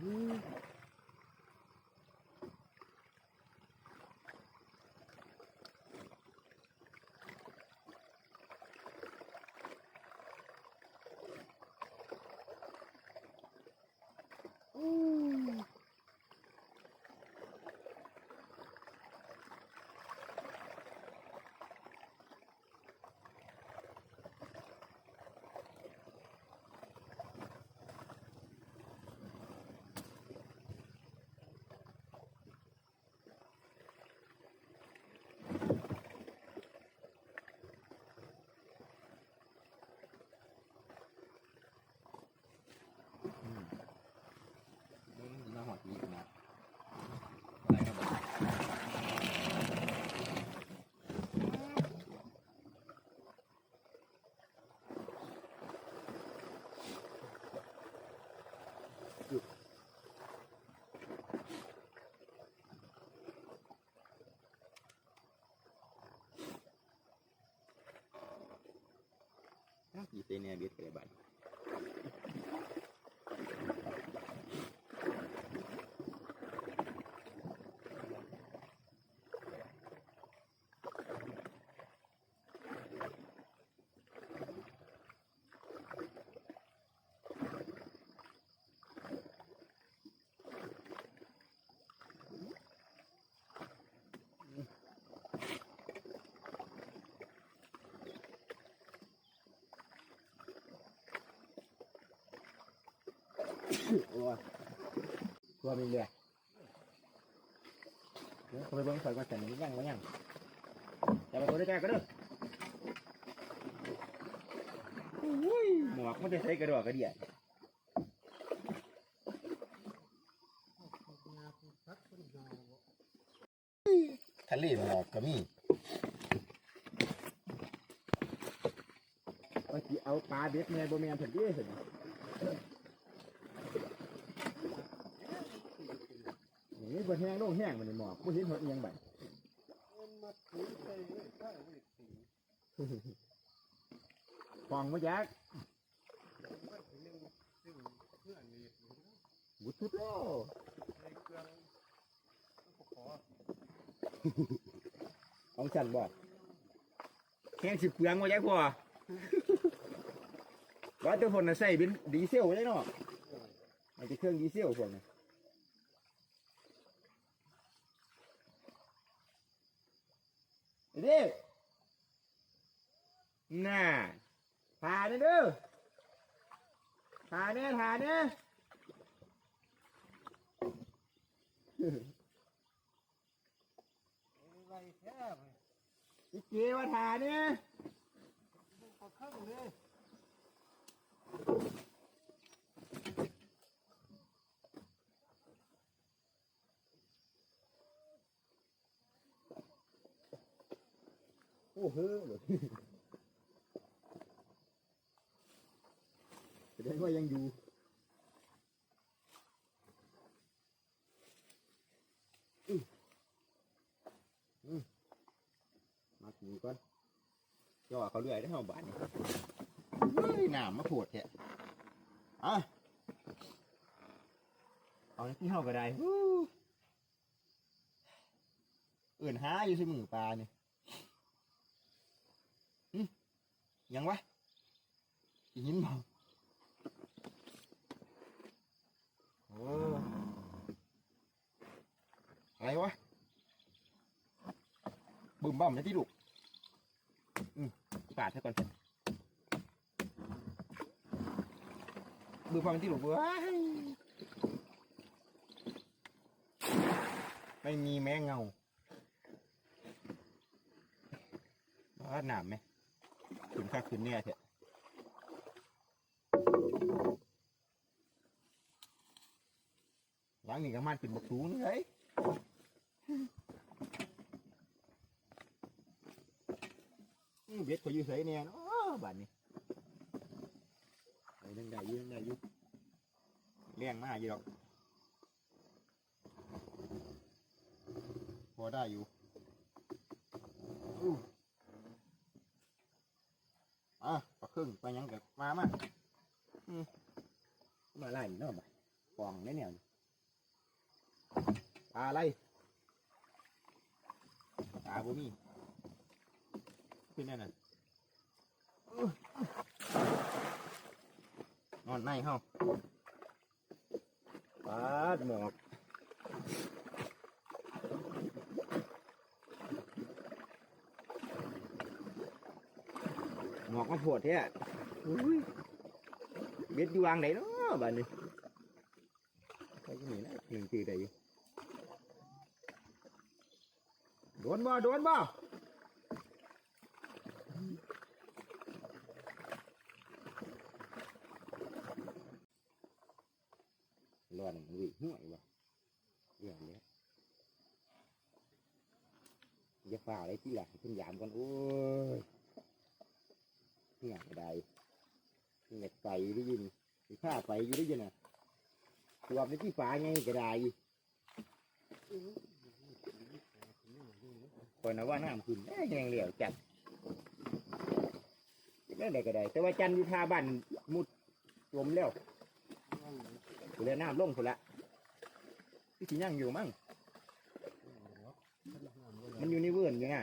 อื minha vida trabalho. กลัวมีเรือเดี๋ยวเขาไปเบิ้งใส่กันแต่งยังวะยังจะไปตัวได้แก่ก็เด้อหมวกมันจะใส่กระดอกกระเดียดทะเลหมอกก็มีว่าสิเอาปลาเบ็ดแม่บ่แมนเพิ่นด้อสินี่ นี่บนแห้งโล่งแห้งมันนี่หมอกผู้เห็นหัวเอียงบัดฟองมายักบุตรทุดโลของฉันบอกแห้งสิบเปลืองมายักพ่อว่าตัวคนน่ะใส่เป็นดีเซลได้เนาะไอ้ที่เครื่องดีเซลพวกนี้ เด้น่าทาเนี่ยเด้อทาเนี่ยทาเนี่ยอีกเกว่าทาเนี่ย โอ้โหแสดงว่ายังอยู่อื้ออื้อมาถูก่อนย่อเขาเรื่อยได้เท่าบาทนี่เฮ้ยหนามมาโผดแท้อะเอาที่เฮาก็ได้เอื่นหาอยู่สิมือปลาเนี่ย ยังวะอีหินบ่โอ้อะไรวะบึมบ้ามนะที่ลูกอืมปาดซะก่อนบึมบ้ามที่ลูกเว้ยไม่มีแม้เงาว่าหนามไหม ขึ้นค่าขึ้นเนี่ยเถอะหลังนี่ก็มันเป็นบกสูงเลยอื้อเบ็ดเขาอยู่ใส่เนี่ยเนาะบ้านนี้ไอ้นั่งได้อยืนได้อยืเลี้ยงมาอยู่หรอกพอได้อยู่ เครึ่งไปยังกับมามาอืมมาไล่เนาะบ่ฟองได้เนี่ปลาอะไรปลาบ่มีขึ้นแน่น่ะนอนในเฮาปลาหมอก หมอกมาโผดแท้อุ้ยเบ็ดอยู่วางไหนเนาะบ้านนี้ไปที่นี่นะหนึ่งตีได้อยู่โดนบ่โดนบ่ร้อนมันวิ่งห่วยว่ะเรื่องนี้อย่าฝ่าอะไรที่หลังขึ้นยามก่อนโอ้ย เนี่ยก็ได้เนี่ยไปได้ยินสิข้าไปอยู่ได้ยินอะตัวในที่ฟ้าไงก็ได้คนนะว่าน้ำขึ้นเอ้ยยังเหลียวจัดนั่ได้ก็ได้ แต่ว่าจันทร์อยู่ท่าบ้านมุดจมแล้วกูเลยน้ำลงคนละที่สิยังอยู่มั้งมันอยู่ในเวื่อนอยู่ไง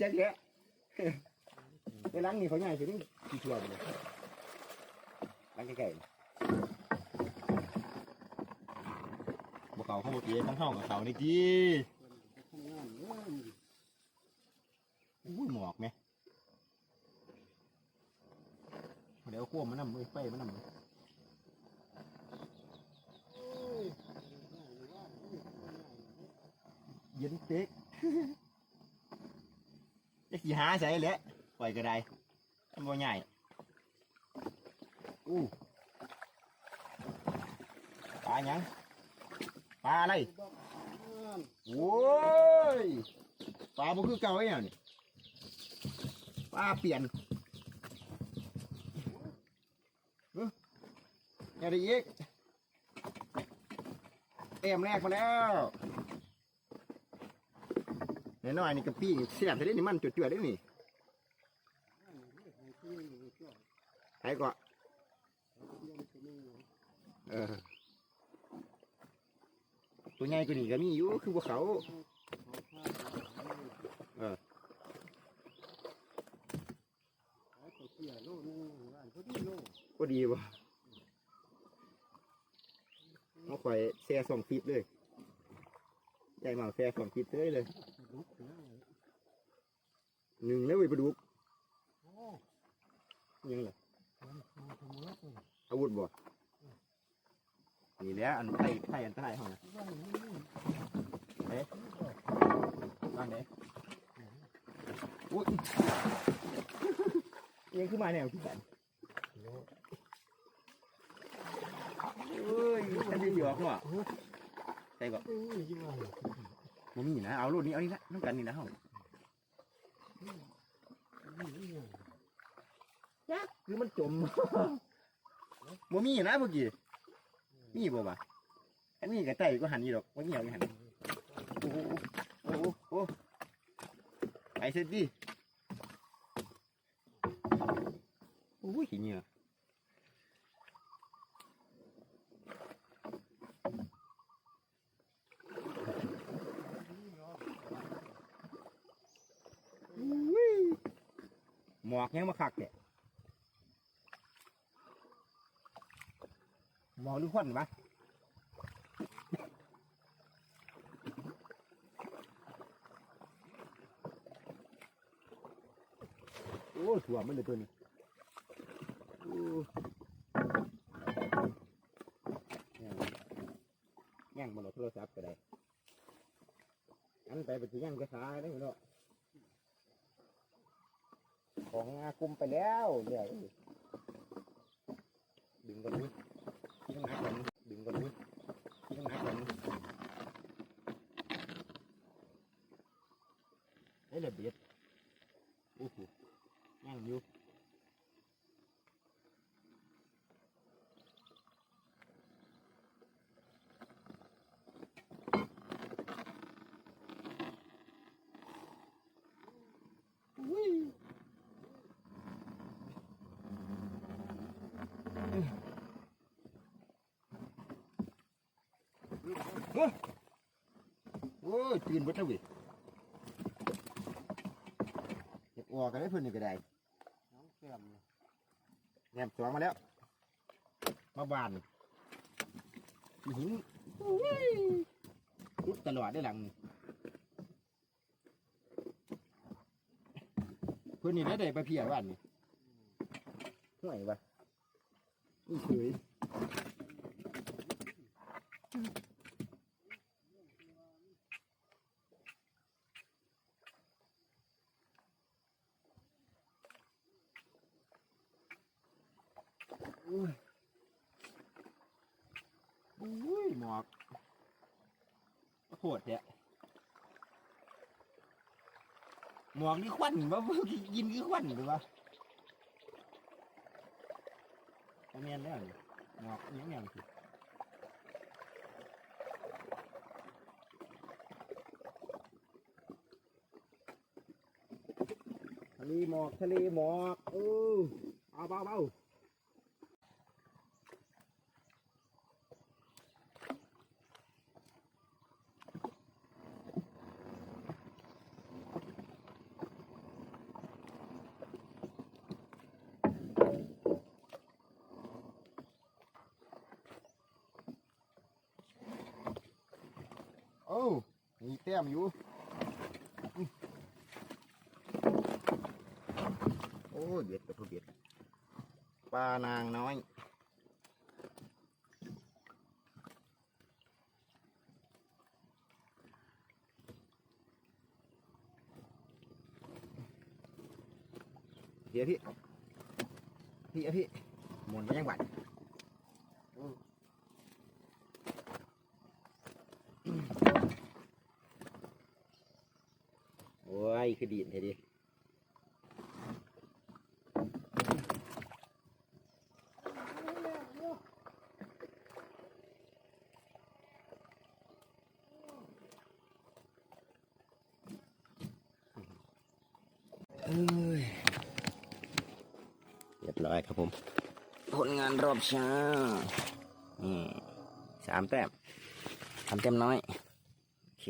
จักแยะ ในหลังนี่เขาใหญ่สุดนี่กี่วเลยหลังใกล้ๆบเขาเขาบ่เกี้ทั้งห้องกับเขานี่จีอุ้ยหมอกไหมเดี๋ยวขั้วมันนำมือไฟมันนำมือเย็นเต๊กจะขี่หาใส่แหละ ปล่อยก็ได้มันบ่ใหญ่อู้ปลาหยังปลาอะไรโว้ยปลาบ่คือเก่าไอ้เนี่ยนี่ปลาเปลี่ยนเอ้อยังได้อีกเต็มแรกมาแล้วน้อยๆนี่กะปี้นี่เสียบได้นี่มันจุดๆได้นี่ ใครก็เออตัวใหญ่กว่านี้ก็มีอยู่คือพวกเขาก็ดีบ่มาข่อยแซ่สองฟิตเลยใหญ่มาแซ่สองฟิตเลยเลยหนึ่งแล้วไอ้ปลาดุก ยังเหรออาวุธบ่นี่แหละอันไทยไทยอันตรายห้องนะเอ๊ะบ้านเด้อุ้ยยังขึ้นมาแนวที่กันเอ้ยมันจะหยอกเนาะใช่ก่อนมันมีนะเอาลูกนี้เอานี่ละน้ำกันนี่นะเฮายัก คือมันจม บ่มีนะเมื่อกี้มีบ่บ่ะอันนี้ก็ไต่ก็หันอยู่ดอกว่าเหี่ยวอยู่หันโอ้โหโอ้โหโอ้ไปเสร็จดิโอ้ยขี้เหงื่ออุ้ยหมอกยังมาคักแกห มอกหรือควันวะโอ้ถั่วมันเลยตัวนี้ย่างย่างมันเอาโทรศัพท์ก็ได้อันไปไปที่ย่างกระสาได้เนาะของอาคุมไปแล้วเดี๋ยวดึงกันนี้ đấy là biết. Ô hù ngang nhiêu? Ôi, tiền mất đâu vậy? อยู่เฮ้ยโอ้ยตื่นเบิดแล้วเว้ยเก็บออกกันได้เพิ่นนี่ก็ได้น้องเสื่อมเลยแหนมสองมาแล้ว มาบานอีหินโอ้ยรุดตลอดได้หลังนี่เพิ่นนี่ได้ได้ไปเพียบ้านนี่ห่วยวะนี่เฉย อุ้ยอุ้ยหมอกโหดเนี่ยหมอกนี่ควันบ่บ่ยินคือควันหรือวะเอาเมียนแล้วหมอกอิหยังยังสิทะเลหมอกทะเลหมอกเออเอาเบาเบา อ้มีแต้มอยู่อื้อโอ้เบ็ดกับเบ็ดปลานางน้อยเดี๋ยวพี่ พี่เอาพี่หมุนไปยังหวัด โอ้ยคือดีดเท่ดิเรียบร้อยครับผม ผลงานรอบเช้าอืมสามแต้มสามแต้มน้อย โอเค